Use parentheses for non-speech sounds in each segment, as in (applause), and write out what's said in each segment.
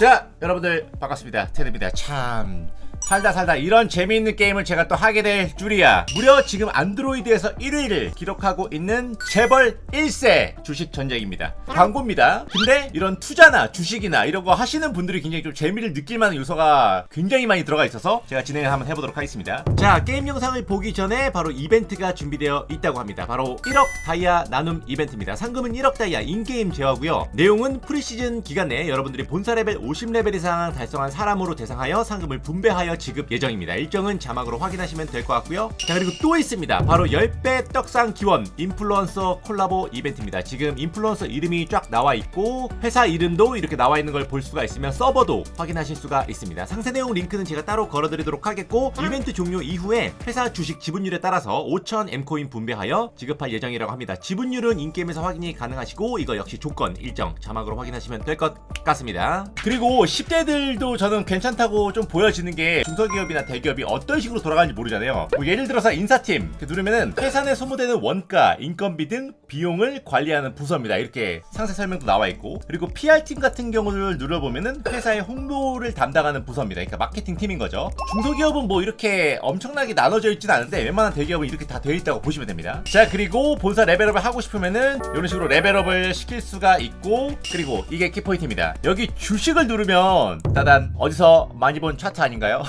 자 여러분들 반갑습니다. 테드입니다. 참 살다 살다 이런 재미있는 게임을 제가 또 하게 될 줄이야. 무려 지금 안드로이드에서 1위를 기록하고 있는 재벌 1세 주식 전쟁입니다. 광고입니다. 근데 이런 투자나 주식이나 이런 거 하시는 분들이 굉장히 좀 재미를 느낄 만한 요소가 굉장히 많이 들어가 있어서 제가 진행을 한번 해보도록 하겠습니다. 자 게임 영상을 보기 전에 바로 이벤트가 준비되어 있다고 합니다. 바로 1억 다이아 나눔 이벤트입니다. 상금은 1억 다이아 인게임 제어고요. 내용은 프리시즌 기간 내에 여러분들이 본사 레벨 50레벨 이상 달성한 사람으로 대상하여 상금을 분배하여 지급 예정입니다. 일정은 자막으로 확인하시면 될 것 같고요. 자 그리고 또 있습니다. 바로 10배 떡상 기원 인플루언서 콜라보 이벤트입니다. 지금 인플루언서 이름이 쫙 나와 있고 회사 이름도 이렇게 나와 있는 걸 볼 수가 있으며 서버도 확인하실 수가 있습니다. 상세 내용 링크는 제가 따로 걸어드리도록 하겠고 이벤트 종료 이후에 회사 주식 지분율에 따라서 5,000 M코인 분배하여 지급할 예정이라고 합니다. 지분율은 인게임에서 확인이 가능하시고 이거 역시 조건 일정 자막으로 확인하시면 될 것 같습니다. 그리고 10대들도 저는 괜찮다고 좀 보여지는 게 중소기업이나 대기업이 어떤 식으로 돌아가는지 모르잖아요. 뭐 예를 들어서 인사팀. 이렇게 누르면은 회사 내 소모되는 원가, 인건비 등 비용을 관리하는 부서입니다. 이렇게 상세 설명도 나와 있고. 그리고 PR팀 같은 경우를 눌러보면은 회사의 홍보를 담당하는 부서입니다. 그러니까 마케팅 팀인 거죠. 중소기업은 뭐 이렇게 엄청나게 나눠져 있진 않은데 웬만한 대기업은 이렇게 다 되어 있다고 보시면 됩니다. 자 그리고 본사 레벨업을 하고 싶으면은 이런 식으로 레벨업을 시킬 수가 있고 그리고 이게 키포인트입니다. 여기 주식을 누르면 따단 어디서 많이 본 차트 아닌가요?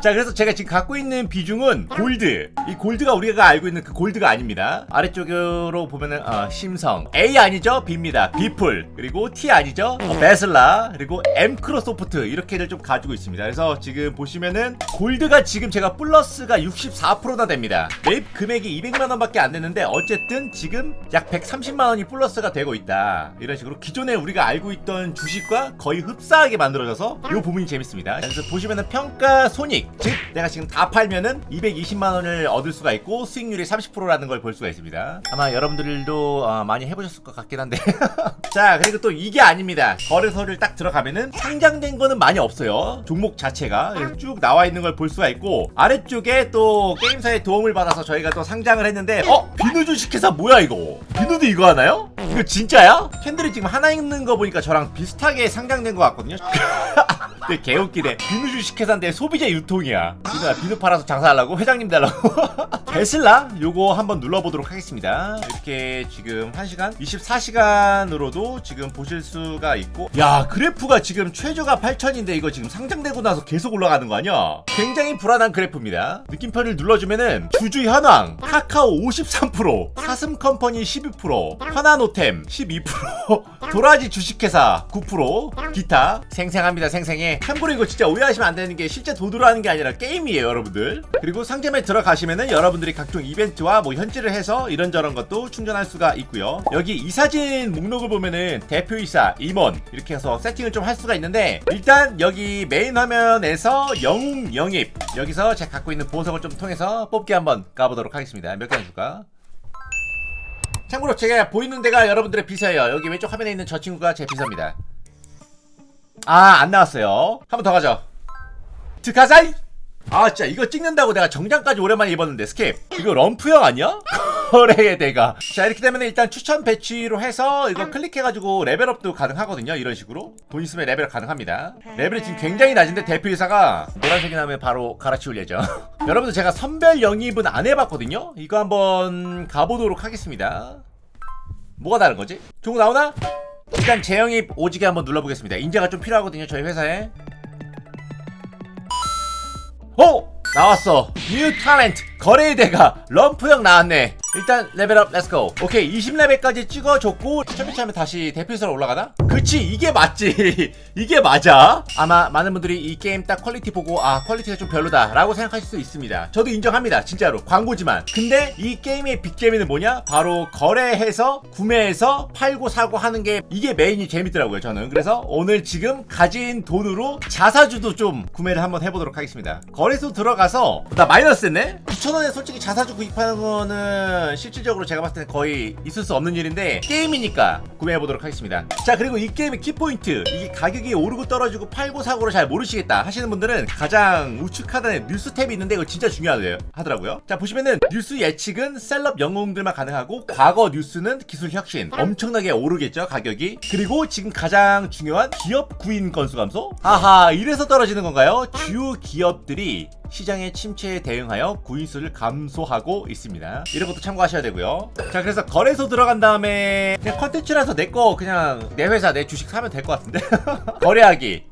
자 그래서 제가 지금 갖고 있는 비중은 골드. 이 골드가 우리가 알고 있는 그 골드가 아닙니다. 아래쪽으로 보면은 어, 심성. A 아니죠? B입니다. B풀. 그리고 T 아니죠? 어, 베슬라. 그리고 M 크로소프트. 이렇게를 좀 가지고 있습니다. 그래서 지금 보시면은 골드가 지금 제가 플러스가 64%나 됩니다. 매입 금액이 200만원 밖에 안 됐는데 어쨌든 지금 약 130만원이 플러스가 되고 있다. 이런 식으로 기존에 우리가 알고 있던 주식과 거의 흡사하게 만들어져서 이 부분이 재밌습니다. 그래서 보시면은 평가 손익 즉 내가 지금 다 팔면은 220만 원을 얻을 수가 있고 수익률이 30%라는 걸 볼 수가 있습니다. 아마 여러분들도 어, 많이 해보셨을 것 같긴 한데 (laughs) 자 그리고 또 이게 아닙니다. 거래소를 딱 들어가면은 상장된 거는 많이 없어요. 종목 자체가 쭉 나와 있는 걸 볼 수가 있고 아래쪽에 또 게임사의 도움을 받아서 저희가 또 상장을 했는데 어 비누 주식회사 뭐야 이거? 비누도 이거 하나요? 이거 진짜야? 캔들이 지금 하나 있는 거 보니까 저랑 비슷하게 상장된 것 같거든요. (laughs) 되게 개웃기네. 비누 주식회사인데 소비자 유통이야. 비누야, 비누 팔아서 장사하려고? 회장님 달라고? (laughs) 베슬라? 요거 한번 눌러보도록 하겠습니다. 이렇게 지금 1시간? 24시간으로도 지금 보실 수가 있고. 야, 그래프가 지금 최저가 8천인데 이거 지금 상장되고 나서 계속 올라가는 거 아니야? 굉장히 불안한 그래프입니다. 느낌표를 눌러주면은 주주 현황, 카카오 53%, 사슴 컴퍼니 12%, 화나노템 12%, 도라지 주식회사 9%, 기타 생생합니다 생생해. 참고로 이거 진짜 오해하시면 안 되는 게 실제 돈으로 하는 게 아니라 게임이에요 여러분들. 그리고 상점에 들어가시면은 여러분들이 각종 이벤트와 뭐 현질을 해서 이런저런 것도 충전할 수가 있고요. 여기 이 사진 목록을 보면은 대표이사, 임원 이렇게 해서 세팅을 좀 할 수가 있는데 일단 여기 메인 화면에서 영웅 영입 여기서 제가 갖고 있는 보석을 좀 통해서 뽑기 한번 가보도록 하겠습니다. 몇 개나 줄까? 참고로 제가 보이는 데가 여러분들의 비서예요. 여기 왼쪽 화면에 있는 저 친구가 제 비서입니다. 아, 안 나왔어요. 한 번 더 가죠. 드카사이! 아, 진짜 이거 찍는다고 내가 정장까지 오랜만에 입었는데 스킵. 이거 럼프형 아니야? (laughs) 거래의 대가. 자, 이렇게 되면 일단 추천 배치로 해서 이거 클릭해가지고 레벨업도 가능하거든요. 이런 식으로. 돈 있으면 레벨업 가능합니다. 레벨이 지금 굉장히 낮은데 대표이사가 노란색이 나면 바로 갈아치울 예정. (laughs) 여러분들 제가 선별 영입은 안 해봤거든요. 이거 한번 가보도록 하겠습니다. 뭐가 다른 거지? 거 나오나? 일단 재영입 오지게 한번 눌러보겠습니다. 인재가 좀 필요하거든요. 저희 회사에. 오! 나왔어. 뉴 타렌트 거래의 대가 럼프형 나왔네. 일단 레벨업 렛츠고. 오케이 20레벨까지 찍어줬고 챔피언하면 다시 대표사로 올라가나? 그치 이게 맞지. (laughs) 이게 맞아. 아마 많은 분들이 이 게임 딱 퀄리티 보고 아 퀄리티가 좀 별로다 라고 생각하실 수 있습니다. 저도 인정합니다. 진짜로 광고지만. 근데 이 게임의 빅재미는 뭐냐? 바로 거래해서 구매해서 팔고 사고 하는 게 이게 메인이 재밌더라고요. 저는 그래서 오늘 지금 가진 돈으로 자사주도 좀 구매를 한번 해보도록 하겠습니다. 거래소 들어가서 나 마이너스 됐네? 5천원에 솔직히 자사주 구입하는 거는 실질적으로 제가 봤을 때는 거의 있을 수 없는 일인데 게임이니까 구매해 보도록 하겠습니다. 자 그리고 이 게임의 키포인트. 이게 가격이 오르고 떨어지고 팔고 사고를 잘 모르시겠다 하시는 분들은 가장 우측 하단에 뉴스 탭이 있는데 이거 진짜 중요하대요. 하더라고요. 자 보시면은 뉴스 예측은 셀럽 영웅들만 가능하고 과거 뉴스는 기술 혁신. 엄청나게 오르겠죠 가격이. 그리고 지금 가장 중요한 기업 구인 건수 감소. 아하 이래서 떨어지는 건가요? 주요 기업들이 시장의 침체에 대응하여 구인수를 감소하고 있습니다. 이런 것도 참고하셔야 되고요. 자, 그래서 거래소 들어간 다음에 그냥 컨텐츠라서 내 거 그냥 내 회사 내 주식 사면 될 것 같은데. (laughs) 거래하기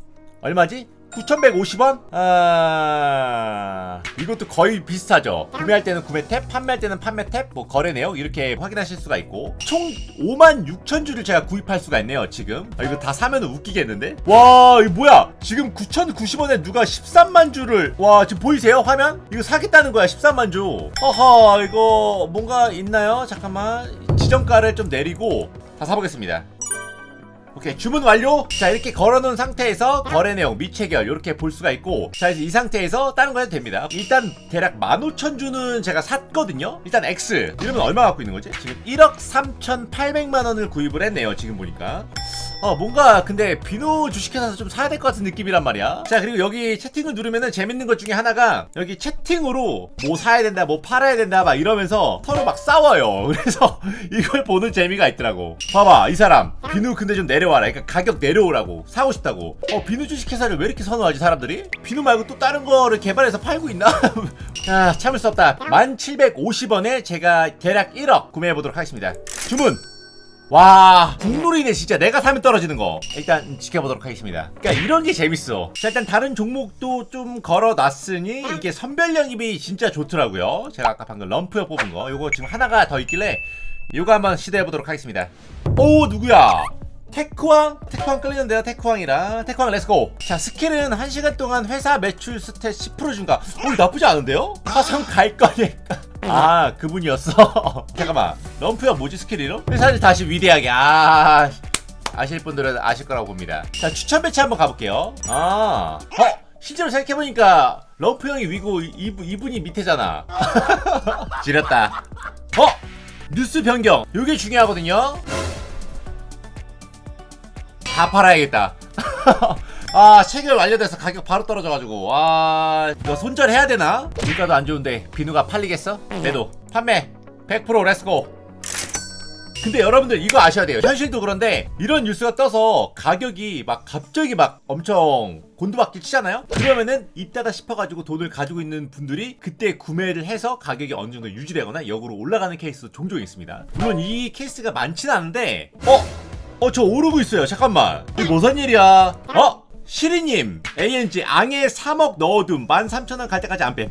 얼마지? 9,150원? 아... 이것도 거의 비슷하죠. 구매할 때는 구매 탭, 판매할 때는 판매 탭, 뭐 거래 내역 이렇게 확인하실 수가 있고 총 5만 6천 주를 제가 구입할 수가 있네요, 지금. 아, 이거 다 사면 웃기겠는데? 와, 이거 뭐야? 지금 9,090원에 누가 13만 주를 와, 지금 보이세요? 화면? 이거 사겠다는 거야, 13만 주. 허허, 이거 뭔가 있나요? 잠깐만. 지정가를 좀 내리고 다 사보겠습니다. 오케이 주문 완료. 자 이렇게 걸어놓은 상태에서 거래 내용 미체결 이렇게 볼 수가 있고 자 이제 이 상태에서 다른 거 해도 됩니다. 일단 대략 15,000주는 제가 샀거든요. 일단 X 이러면 얼마 갖고 있는 거지? 지금 1억 3,800만 원을 구입을 했네요 지금 보니까 어 뭔가 근데 비누 주식회사에서 좀 사야 될 것 같은 느낌이란 말이야. 자 그리고 여기 채팅을 누르면은 재밌는 것 중에 하나가 여기 채팅으로 뭐 사야 된다 뭐 팔아야 된다 막 이러면서 서로 막 싸워요. (laughs) 그래서 이걸 보는 재미가 있더라고. 봐봐 이 사람. 비누 근데 좀 내려와라. 그러니까 가격 내려오라고. 사고 싶다고. 어 비누 주식회사를 왜 이렇게 선호하지 사람들이? 비누 말고 또 다른 거를 개발해서 팔고 있나? (laughs) 아 참을 수 없다. 1750원에 제가 대략 1억 구매해보도록 하겠습니다. 주문 와 국룰이네 진짜. 내가 사면 떨어지는 거. 일단 지켜보도록 하겠습니다. 그러니까 이런 게 재밌어. 자 일단 다른 종목도 좀 걸어놨으니 이게 선별 영입이 진짜 좋더라고요. 제가 아까 방금 럼프여 뽑은 거. 요거 지금 하나가 더 있길래 요거 한번 시도해보도록 하겠습니다. 오 누구야? 테크왕? 테크왕 끌리는데요 테크왕이랑. 테크왕 렛츠고 자 스킬은 1시간 동안 회사 매출 스탯 10% 증가. 오 나쁘지 않은데요? 화성 갈 거니까 아 그분이었어 (laughs) 잠깐만 럼프야 뭐지 스킬 이름? 회사를 다시 위대하게 아 아실 분들은 아실 거라고 봅니다 자 추천 배치 한번 가볼게요 아 어? 실제로 생각해보니까 럼프 형이 위고 이분, 이분이 밑에잖아 (laughs) 지렸다 어? 뉴스 변경 요게 중요하거든요 다 팔아야겠다. (laughs) 아 체결 완료돼서 가격 바로 떨어져가지고 와 이거 손절해야 되나? 물가도 안 좋은데 비누가 팔리겠어? 매도 판매 100% 렛츠고 근데 여러분들 이거 아셔야 돼요 현실도 그런데 이런 뉴스가 떠서 가격이 막 갑자기 막 엄청 곤두박질 치잖아요 그러면은 이따다 싶어가지고 돈을 가지고 있는 분들이 그때 구매를 해서 가격이 어느 정도 유지되거나 역으로 올라가는 케이스도 종종 있습니다 물론 이 케이스가 많지는 않은데 어? 어, 저 오르고 있어요. 잠깐만. 이게 무슨 일이야? 어? 시리님, ANG, 앙에 3억 넣어둠. 13,000원 갈 때까지 안 뺨.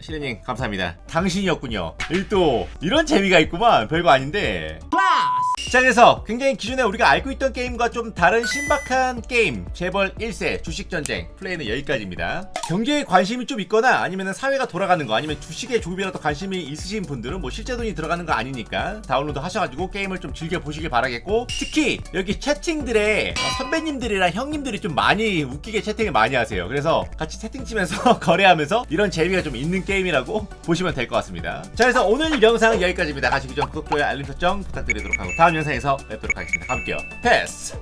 시리님, 감사합니다. 당신이었군요. 이 또, 이런 재미가 있구만. 별거 아닌데. 자, 그래서 굉장히 기존에 우리가 알고 있던 게임과 좀 다른 신박한 게임, 재벌 1세, 주식전쟁, 플레이는 여기까지입니다. 경제에 관심이 좀 있거나 아니면 사회가 돌아가는 거, 아니면 주식에 조금이라도 관심이 있으신 분들은 뭐 실제 돈이 들어가는 거 아니니까 다운로드 하셔가지고 게임을 좀 즐겨 보시길 바라겠고, 특히 여기 채팅들에 어, 선배님들이랑 형님들이 좀 많이 웃기게 채팅을 많이 하세요. 그래서 같이 채팅 치면서 (laughs) 거래하면서 이런 재미가 좀 있는 게임이라고 보시면 될 것 같습니다. 자, 그래서 오늘 영상은 여기까지입니다. 전 구독, 좋아요, 알림 설정 부탁드리도록 하고 다음 영상에서 뵙도록 하겠습니다. 가볼게요. 패스!